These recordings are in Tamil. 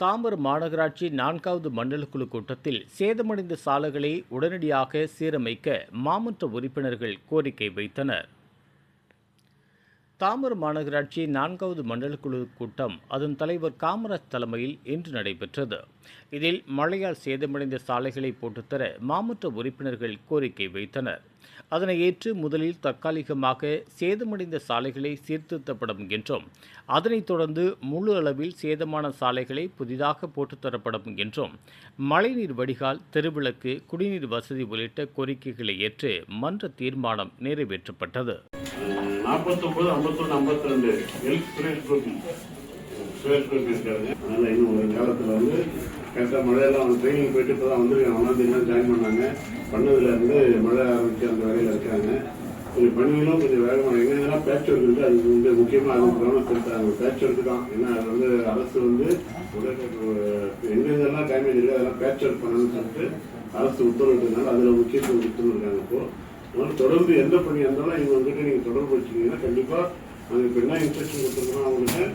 தாம்பரம் மாநகராட்சி நான்காவது மண்டல குழு கூட்டத்தில் சேதமடைந்த சாலைகளை உடனடியாக சீரமைக்க மாமன்ற உறுப்பினர்கள் கோரிக்கை வைத்தனர். தாமர மாநகராட்சி நான்காவது மண்டலக்குழு கூட்டம் அதன் தலைவர் காமராஜ் தலைமையில் இன்று நடைபெற்றது. இதில் மழையால் சேதமடைந்த சாலைகளை போட்டுத்தர மாமற்ற உறுப்பினர்கள் கோரிக்கை வைத்தனர். அதனை ஏற்று முதலில் தற்காலிகமாக சேதமடைந்த சாலைகளை சீர்திருத்தப்படும் என்றும் அதனைத் தொடர்ந்து முழு அளவில் சேதமான சாலைகளை புதிதாக போட்டுத்தரப்படும் என்றும் மழைநீர் வடிகால் தெருவிளக்கு குடிநீர் வசதி உள்ளிட்ட கோரிக்கைகளை ஏற்று மன்ற தீர்மானம் நிறைவேற்றப்பட்டது. நாற்பத்தொன்பது ஐம்பத்தொன்று ஐம்பத்தி ரெண்டு எல் சுரேஷ் கோபி. சுரேஷ் கோபி இருக்காருங்க அதனால இன்னும் ஒரு காலத்தில் வந்து கரெக்டாக மழையெல்லாம் அவங்க ட்ரைனிங் போயிட்டு இப்போ தான் வந்து ஒன்றாம் தான் ஜாயின் பண்ணாங்க பண்ணதுலேருந்து மழை ஆரம்பிச்சு அந்த வேலையில் இருக்காங்க. கொஞ்சம் பணிகளும் கொஞ்சம் வேகமாக எங்கெங்கெல்லாம் பேச்சு ஒர்க் இருக்குது அதுக்கு வந்து முக்கியமாக அதுக்கு கவனம் செலுத்தாங்க பேச்சு ஒர்க் தான். ஏன்னா அது வந்து அரசு வந்து உடனே எங்கெங்கெல்லாம் டேமேஜ் இருக்குது அதெல்லாம் பேச்சு ஒர்க் பண்ணணும்னு சொல்லிட்டு அரசு உத்தரவிட்டதுனால அதில் முக்கியத்துவம் கொடுத்துருக்காங்க இப்போது அதனால தொடர்ந்து எந்த பணி இருந்தாலும் இவங்க வந்துட்டு நீங்க தொடர்பு வச்சுக்கீங்கன்னா கண்டிப்பா நாங்க இப்ப என்ன இன்ஸ்ட்ரக்ஷன் கொடுத்துருக்கோம் அவங்களுக்கு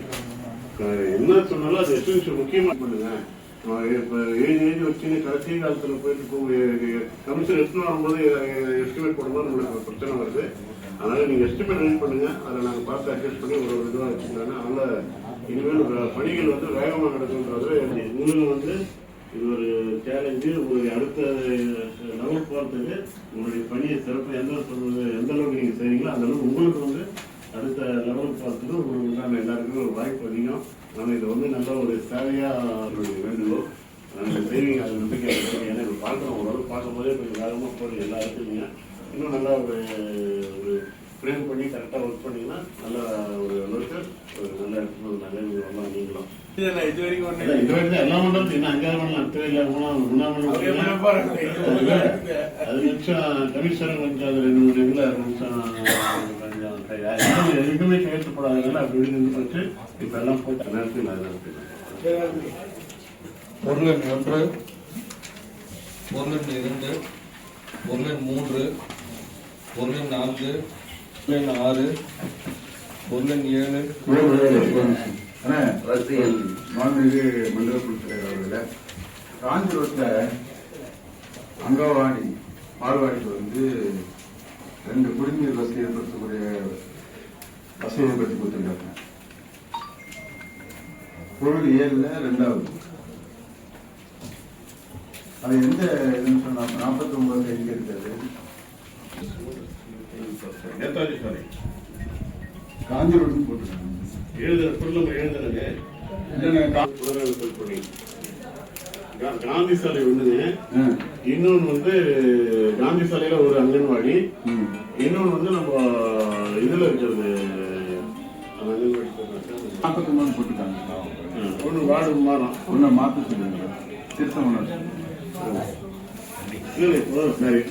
என்ன சொன்னாலும் அது எசென்ஷியல் முக்கியமா பண்ணுங்க. இப்போ இப்ப ஏஜ் ஏஜ் வச்சுன்னு கடைசி காலத்துல போயிட்டு கமிஷன் எடுத்துன்னு வரும்போது எஸ்டிமேட் போடும்போது நம்மளுக்கு பிரச்சனை வருது. அதனால நீங்க எஸ்டிமேட் ரெடி பண்ணுங்க. அதை நாங்க பார்த்து அட்ஜஸ்ட் பண்ணி ஒரு இதுவாக வச்சுக்கலாம் அதனால இனிமேல் பணிகள் வந்து வேகமாக நடக்குன்றது உங்களுக்கு வந்து இது ஒரு சேலஞ்சு உங்களுடைய அடுத்த லெவல் போகிறதுக்கு உங்களுடைய பணியை சிறப்பு எந்த சொல்றது எந்த அளவுக்கு நீங்கள் செய்றீங்களோ அந்த அளவுக்கு உங்களுக்கு வந்து அடுத்த லெவல் போகிறதுக்கு உங்களுக்கு உண்டான எல்லாருக்குமே ஒரு வாய்ப்பு அதிகம். ஆனால் இதை வந்து நல்ல ஒரு சேவையாக வேண்டுவோம் நாங்கள் செய்வீங்க அது நம்பிக்கை ஏன்னா இப்போ பார்க்குறோம் ஓரளவு பார்க்கும்போதே கொஞ்சம் வேகமாக போகிறது எல்லா இடத்துலையும். இன்னும் நல்லா ஒரு ஒரு ஃப்ரேம் பண்ணி கரெக்டாக ஒர்க் பண்ணீங்கன்னா நல்ல ஒரு அளவுக்கு ஒரு நல்ல இடத்துல ஒரு நல்ல இது வரலாம் நீங்களும். இது வரைக்கும் ஒண்ணு அதான் இது வரைக்கும் எல்லா மண்டலத்தையும் இன்னும் அஞ்சாறு மண்டலம் இல்லை பாருங்க. அது நிமிஷம் கமிஷனர் கொஞ்சம் அது ரெண்டு மூணு இதுல நிமிஷம் கொஞ்சம் கையா- எதுக்குமே கேட்டுப்படாதனால அப்படி இப்படி நின்று போச்சு. இப்ப எல்லாம் போட்டு நடக்குது பொருளன் ஒன்று பொருளன் இரண்டு பொருளன் மூன்று பொருளன் நான்கு பொருளன் ஆறு பொருளன் ஏழு. அரசியல் மாண்புமிகு மண்டல குழுத்தலைவர் அவர்களே காஞ்சி அங்கவாடி பால்வாடிக்கு வந்து ரெண்டு குடிநீர் வசதி ஏற்படுத்தக்கூடிய வசதி ஏற்படுத்தி கொடுத்துருக்காங்க. பொருள் ஏழுல ரெண்டாவது. அது எந்த இதுன்னு சொன்னா நாற்பத்தி ஒன்பது எங்க இருக்காது நேதாஜி சாலை ரோடுன்னு போட்டிருக்காங்க. எழுதுற பொருள் எழுதுறது இல்லைங்க, கா- புலனாய்வு பணி. கா- காந்தி சாலை ஒண்ணுங்க. ஆ, இன்னொன்னு வந்து காந்தி சாலையில ஒரு அங்கன்வாடி. இன்னொன்னு வந்து நம்ம இதுல இருக்கிறது. நாற்பத்தி ஒன்பது போட்டிருக்காங்க. ஒண்ணு வார்டு மாறும் ஒன்றை மாற்ற சொல்லுங்க. திருத்தம் ஒன்று சரி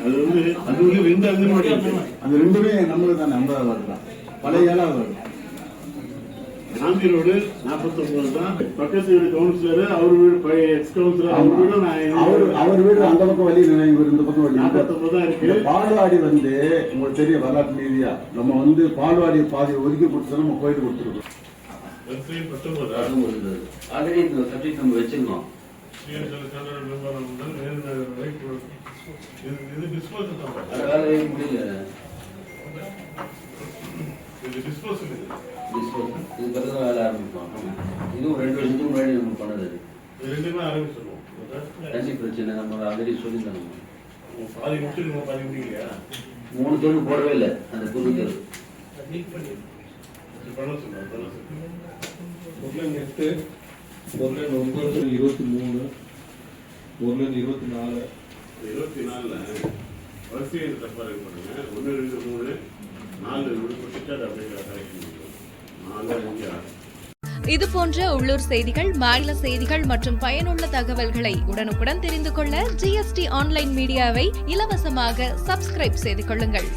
அது வந்து அது வந்து ரெண்டு அங்கன்வாடி இருக்கு அது ரெண்டுமே நம்மளுக்கு தான். பழைய ஏழாவது வார்டு காந்தி ரோடு நாற்பத்தொன்பது தான். பக்கத்து வீடு கவுன்சிலர் அவர் வீடு பழைய எக்ஸ் கவுன்சிலர் அவர் வீடு நான் அவர் அவர் வீடு அந்த பக்கம் வழி இந்த பக்கம் வழி நாற்பத்தொன்பது தான் இருக்கு. பால்வாடி வந்து உங்களுக்கு தெரியும் வரலாற்று ரீதியா. நம்ம வந்து பால்வாடி பாதி ஒதுக்கி கொடுத்தா நம்ம போயிட்டு கொடுத்துருக்கோம். ஆல்ரெடி இந்த சப்ஜெக்ட் நம்ம வச்சிருக்கோம். இது டிஸ்போஸ் டிஸ்போசல் முடியல இது டிஸ்போஸ் இது Disposal. இது பிறகு தான் வேலை ஆரம்பிப்போம் இதுவும் ரெண்டு வருஷத்துக்கு முன்னாடி நம்ம பண்ணது ரெண்டுமே ஆரம்பிச்சிருவோம் தண்ணி பிரச்சனை நம்ம ஆல்ரெடி சொல்லியிருந்தோம் பாதி முடிச்சு நம்ம பாதி முடியலையா மூணு தெரு போடவே இல்லை அந்த புது தெரு பண்ண பண்ண பொருளன் எட்டு பொருளன் ஒன்பது இருபத்தி மூணு பொருளன் இருபத்தி நாலு இருபத்தி நாலில் வரிசையை தப்பாக இருக்கு பண்ணுங்க ஒன்று ரெண்டு மூணு நாலு விடுபட்டு அதை அப்படியே கரெக்ட் பண்ணிக்கணும் நாலு அஞ்சு ஆறு. இது போன்ற உள்ளூர் செய்திகள் மாநில செய்திகள் மற்றும் பயனுள்ள தகவல்களை உடனுக்குடன் தெரிந்து கொள்ள ஜிஎஸ்டி ஆன்லைன் மீடியாவை இலவசமாக சப்ஸ்கிரைப் செய்து கொள்ளுங்கள்.